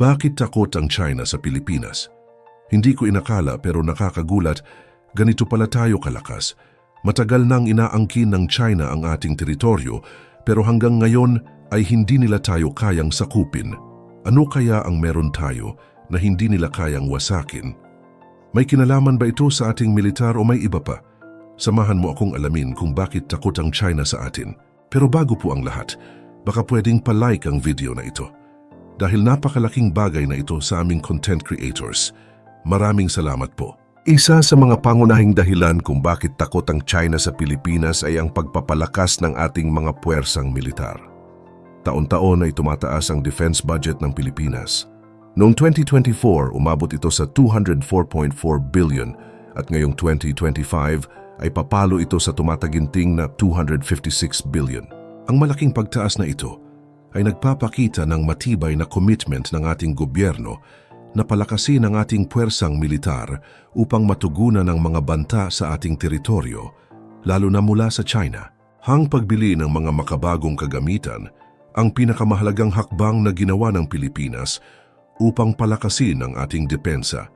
Bakit takot ang China sa Pilipinas? Hindi ko inakala pero nakakagulat, ganito pala tayo kalakas. Matagal nang inaangkin ng China ang ating teritoryo pero hanggang ngayon ay hindi nila tayo kayang sakupin. Ano kaya ang meron tayo na hindi nila kayang wasakin? May kinalaman ba ito sa ating militar o may iba pa? Samahan mo akong alamin kung bakit takot ang China sa atin. Pero bago po ang lahat, baka pwedeng palike ang video na ito. Dahil napakalaking bagay na ito sa aming content creators. Maraming salamat po. Isa sa mga pangunahing dahilan kung bakit takot ang China sa Pilipinas ay ang pagpapalakas ng ating mga puwersang militar. Taon-taon ay tumataas ang defense budget ng Pilipinas. Noong 2024, umabot ito sa 204.4 billion at ngayong 2025 ay papalo ito sa tumataginting na 256 billion. Ang malaking pagtaas na ito ay nagpapakita ng matibay na commitment ng ating gobyerno na palakasin ang ating puwersang militar upang matugunan ang mga banta sa ating teritoryo, lalo na mula sa China. Hang pagbili ng mga makabagong kagamitan, ang pinakamahalagang hakbang na ginawa ng Pilipinas upang palakasin ang ating depensa.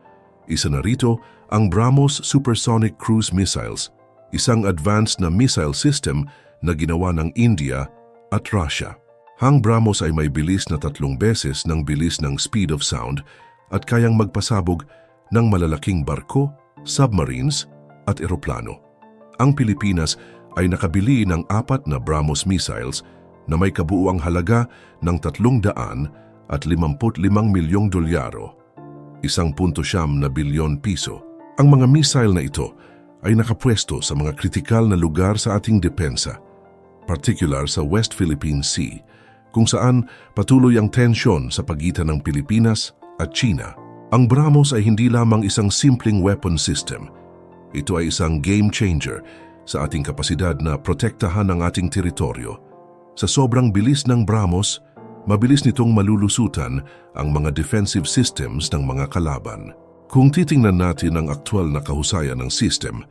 Isa na rito ang BrahMos Supersonic Cruise Missiles, isang advanced na missile system na ginawa ng India at Russia. Hang BrahMos ay may bilis na tatlong beses ng bilis ng speed of sound at kayang magpasabog ng malalaking barko, submarines at eroplano. Ang Pilipinas ay nakabili ng apat na BrahMos missiles na may kabuuang halaga ng 300 at 55 milyong dolyaro, isang punto siyam na bilyon piso. Ang mga missile na ito ay nakapwesto sa mga kritikal na lugar sa ating depensa, particular sa West Philippine Sea, kung saan patuloy ang tensyon sa pagitan ng Pilipinas at China. Ang BrahMos ay hindi lamang isang simpleng weapon system. Ito ay isang game changer sa ating kapasidad na protektahan ang ating teritoryo. Sa sobrang bilis ng BrahMos, mabilis nitong malulusutan ang mga defensive systems ng mga kalaban. Kung titingnan natin ang aktwal na kahusayan ng system,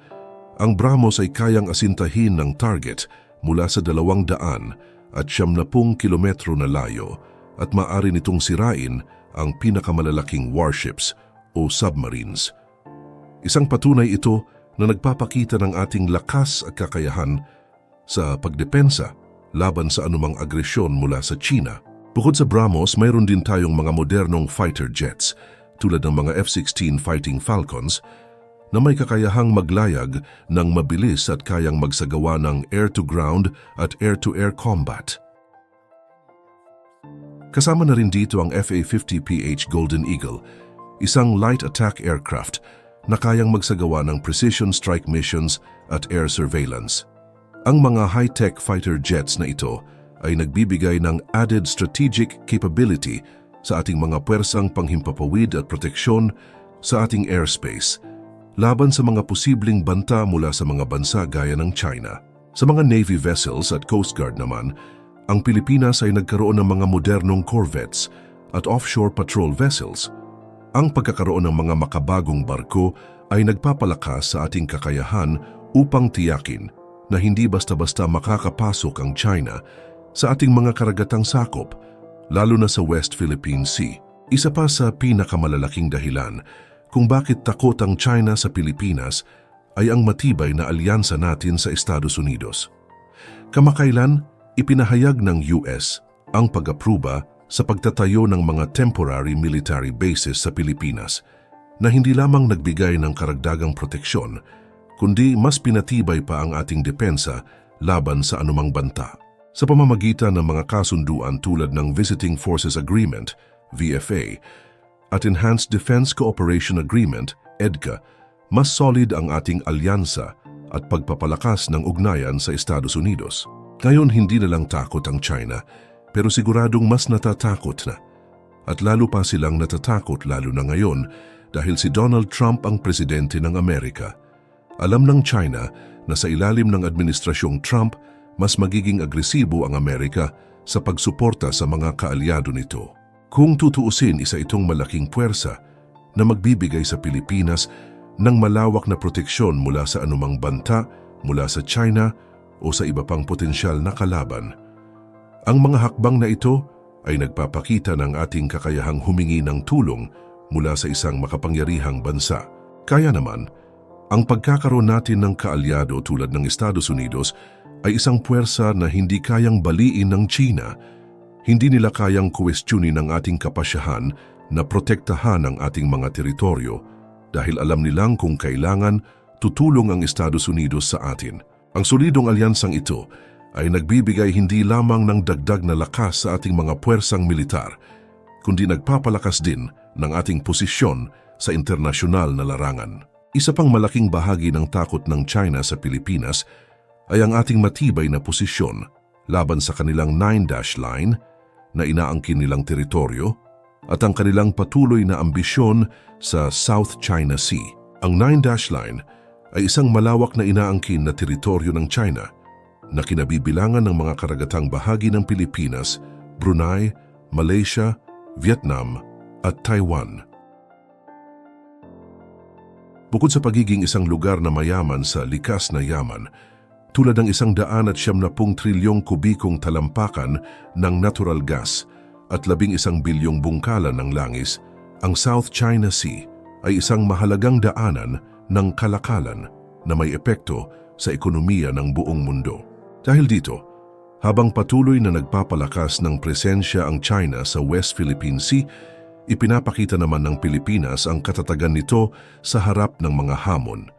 ang BrahMos ay kayang asintahin ng target mula sa dalawang daan at siyam na pung kilometro na layo at maaari nitong sirain ang pinakamalalaking warships o submarines. Isang patunay ito na nagpapakita ng ating lakas at kakayahan sa pagdepensa laban sa anumang agresyon mula sa China. Bukod sa BrahMos, mayroon din tayong mga modernong fighter jets tulad ng mga F-16 Fighting Falcons na may kakayahang maglayag ng mabilis at kayang magsagawa ng air-to-ground at air-to-air combat. Kasama na rin dito ang FA-50PH Golden Eagle, isang light attack aircraft na kayang magsagawa ng precision strike missions at air surveillance. Ang mga high-tech fighter jets na ito ay nagbibigay ng added strategic capability sa ating mga puwersang panghimpapawid at proteksyon sa ating airspace laban sa mga posibleng banta mula sa mga bansa gaya ng China. Sa mga Navy vessels at Coast Guard naman, ang Pilipinas ay nagkaroon ng mga modernong corvettes at offshore patrol vessels. Ang pagkakaroon ng mga makabagong barko ay nagpapalakas sa ating kakayahan upang tiyakin na hindi basta-basta makakapasok ang China sa ating mga karagatang sakop, lalo na sa West Philippine Sea. Isa pa sa pinakamalalaking dahilan kung bakit takot ang China sa Pilipinas ay ang matibay na alyansa natin sa Estados Unidos. Kamakailan, ipinahayag ng US ang pag-apruba sa pagtatayo ng mga temporary military bases sa Pilipinas na hindi lamang nagbigay ng karagdagang proteksyon, kundi mas pinatibay pa ang ating depensa laban sa anumang banta. Sa pamamagitan ng mga kasunduan tulad ng Visiting Forces Agreement, VFA, at Enhanced Defense Cooperation Agreement, EDCA, mas solid ang ating alyansa at pagpapalakas ng ugnayan sa Estados Unidos. Ngayon hindi na lang takot ang China, pero siguradong mas natatakot na. At lalo pa silang natatakot lalo na ngayon dahil si Donald Trump ang presidente ng Amerika. Alam ng China na sa ilalim ng administrasyong Trump, mas magiging agresibo ang Amerika sa pagsuporta sa mga kaalyado nito. Kung tutuusin, isa itong malaking puwersa na magbibigay sa Pilipinas ng malawak na proteksyon mula sa anumang banta, mula sa China o sa iba pang potensyal na kalaban. Ang mga hakbang na ito ay nagpapakita ng ating kakayahang humingi ng tulong mula sa isang makapangyarihang bansa. Kaya naman, ang pagkakaroon natin ng kaalyado tulad ng Estados Unidos ay isang puwersa na hindi kayang baliin ng China. Hindi nila kayang kwestiyonin ang ating kapasyahan na protektahan ang ating mga teritoryo dahil alam nilang kung kailangan tutulong ang Estados Unidos sa atin. Ang solidong alyansang ito ay nagbibigay hindi lamang ng dagdag na lakas sa ating mga puwersang militar, kundi nagpapalakas din ng ating posisyon sa internasyonal na larangan. Isa pang malaking bahagi ng takot ng China sa Pilipinas ay ang ating matibay na posisyon laban sa kanilang nine-dash line na inaangkin nilang teritoryo at ang kanilang patuloy na ambisyon sa South China Sea. Ang nine-dash line ay isang malawak na inaangkin na teritoryo ng China na kinabibilangan ng mga karagatang bahagi ng Pilipinas, Brunei, Malaysia, Vietnam at Taiwan. Bukod sa pagiging isang lugar na mayaman sa likas na yaman, tulad ng isang daan at siyam na pung trilyong kubikong talampakan ng natural gas at labing isang bilyong bungkalan ng langis, ang South China Sea ay isang mahalagang daanan ng kalakalan na may epekto sa ekonomiya ng buong mundo. Dahil dito, habang patuloy na nagpapalakas ng presensya ang China sa West Philippine Sea, ipinapakita naman ng Pilipinas ang katatagan nito sa harap ng mga hamon.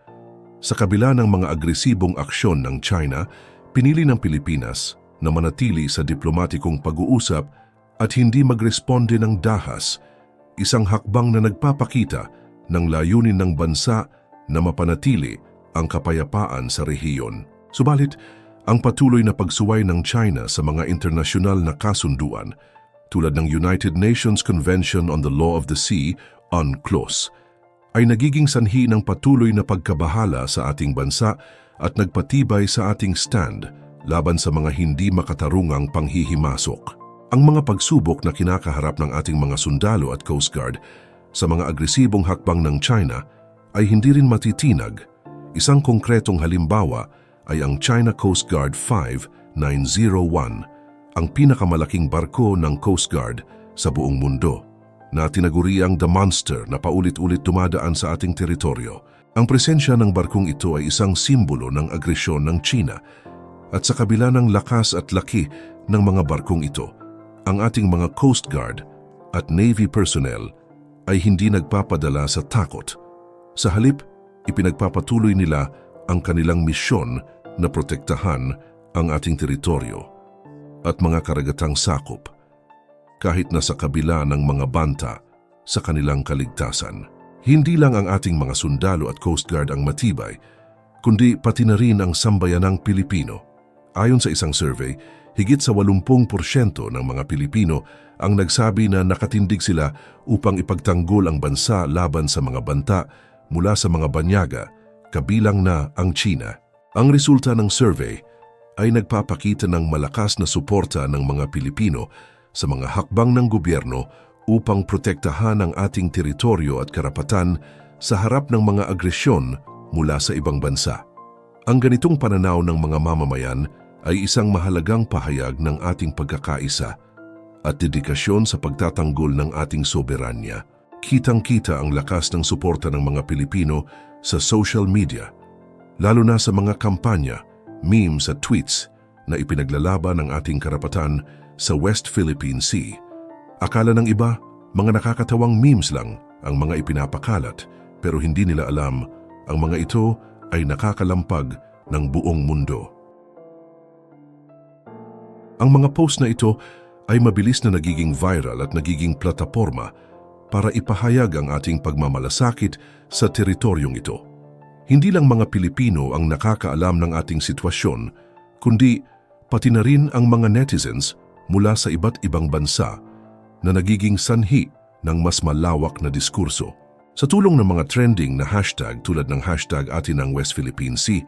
Sa kabila ng mga agresibong aksyon ng China, pinili ng Pilipinas na manatili sa diplomatikong pag-uusap at hindi magresponde ng dahas, isang hakbang na nagpapakita ng layunin ng bansa na mapanatili ang kapayapaan sa rehiyon. Subalit, ang patuloy na pagsuway ng China sa mga internasyonal na kasunduan tulad ng United Nations Convention on the Law of the Sea, UNCLOS, ay nagiging sanhi ng patuloy na pagkabahala sa ating bansa at nagpatibay sa ating stand laban sa mga hindi makatarungang panghihimasok. Ang mga pagsubok na kinakaharap ng ating mga sundalo at Coast Guard sa mga agresibong hakbang ng China ay hindi rin matitinag. Isang konkretong halimbawa ay ang China Coast Guard 5901, ang pinakamalaking barko ng Coast Guard sa buong mundo, na tinaguriang The Monster na paulit-ulit dumadaan sa ating teritoryo. Ang presensya ng barkong ito ay isang simbolo ng agresyon ng China at sa kabila ng lakas at laki ng mga barkong ito, ang ating mga Coast Guard at Navy personnel ay hindi nagpapadala sa takot. Sa halip, ipinagpapatuloy nila ang kanilang misyon na protektahan ang ating teritoryo at mga karagatang sakop kahit na sa kabila ng mga banta sa kanilang kaligtasan. Hindi lang ang ating mga sundalo at Coast Guard ang matibay, kundi pati na rin ang sambayanang Pilipino. Ayon sa isang survey, higit sa 80% ng mga Pilipino ang nagsabi na nakatindig sila upang ipagtanggol ang bansa laban sa mga banta mula sa mga banyaga, kabilang na ang China. Ang resulta ng survey ay nagpapakita ng malakas na suporta ng mga Pilipino sa mga hakbang ng gobyerno upang protektahan ang ating teritoryo at karapatan sa harap ng mga agresyon mula sa ibang bansa. Ang ganitong pananaw ng mga mamamayan ay isang mahalagang pahayag ng ating pagkakaisa at dedikasyon sa pagtatanggol ng ating soberanya. Kitang-kita ang lakas ng suporta ng mga Pilipino sa social media lalo na sa mga kampanya, memes at tweets na ipinaglalaban ng ating karapatan sa West Philippine Sea. Akala ng iba, mga nakakatawang memes lang ang mga ipinapakalat pero hindi nila alam ang mga ito ay nakakalampag ng buong mundo. Ang mga post na ito ay mabilis na nagiging viral at nagiging plataforma para ipahayag ang ating pagmamalasakit sa teritoryong ito. Hindi lang mga Pilipino ang nakakaalam ng ating sitwasyon, kundi pati na rin ang mga netizens mula sa iba't ibang bansa na nagiging sanhi ng mas malawak na diskurso. Sa tulong ng mga trending na hashtag tulad ng hashtag atin ang West Philippine Sea,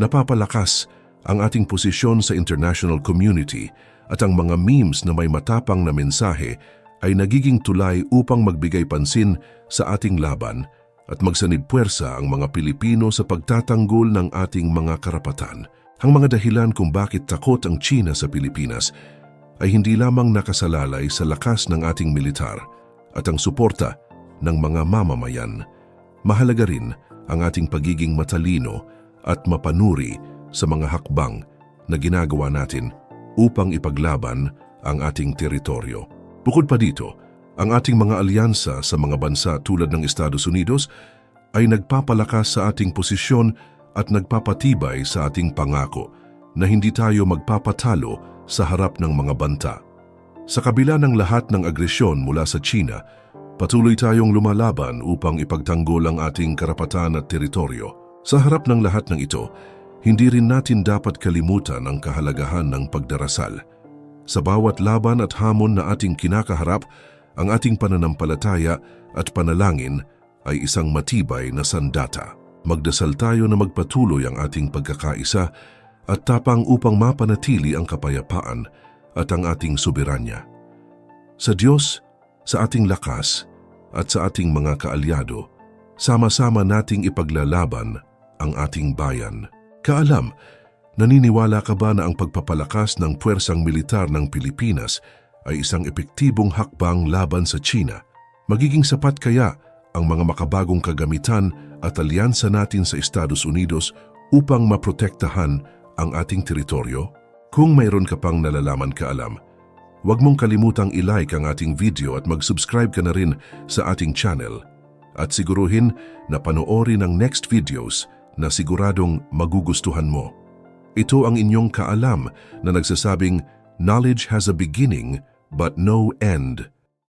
napapalakas ang ating posisyon sa international community at ang mga memes na may matapang na mensahe ay nagiging tulay upang magbigay pansin sa ating laban at magsanib puwersa ang mga Pilipino sa pagtatanggol ng ating mga karapatan. Ang mga dahilan kung bakit takot ang China sa Pilipinas ay hindi lamang nakasalalay sa lakas ng ating militar at ang suporta ng mga mamamayan. Mahalaga rin ang ating pagiging matalino at mapanuri sa mga hakbang na ginagawa natin upang ipaglaban ang ating teritoryo. Bukod pa dito, ang ating mga alyansa sa mga bansa tulad ng Estados Unidos ay nagpapalakas sa ating posisyon at nagpapatibay sa ating pangako na hindi tayo magpapatalo sa harap ng mga banta. Sa kabila ng lahat ng agresyon mula sa China, patuloy tayong lumalaban upang ipagtanggol ang ating karapatan at teritoryo. Sa harap ng lahat ng ito, hindi rin natin dapat kalimutan ang kahalagahan ng pagdarasal. Sa bawat laban at hamon na ating kinakaharap, ang ating pananampalataya at panalangin ay isang matibay na sandata. Magdasal tayo na magpatuloy ang ating pagkakaisa at tapang upang mapanatili ang kapayapaan at ang ating soberanya. Sa Diyos, sa ating lakas at sa ating mga kaalyado, sama-sama nating ipaglalaban ang ating bayan. Kaalam, naniniwala ka ba na ang pagpapalakas ng puwersang militar ng Pilipinas ay isang epektibong hakbang laban sa China? Magiging sapat kaya ang mga makabagong kagamitan at alyansa natin sa Estados Unidos upang maprotektahan ang ating teritoryo? Kung mayroon ka pang nalalaman kaalam, huwag mong kalimutang i-like ang ating video at mag-subscribe ka na rin sa ating channel. At siguruhin na panoorin ang next videos na siguradong magugustuhan mo. Ito ang inyong kaalam na nagsasabing, Knowledge has a beginning but no end.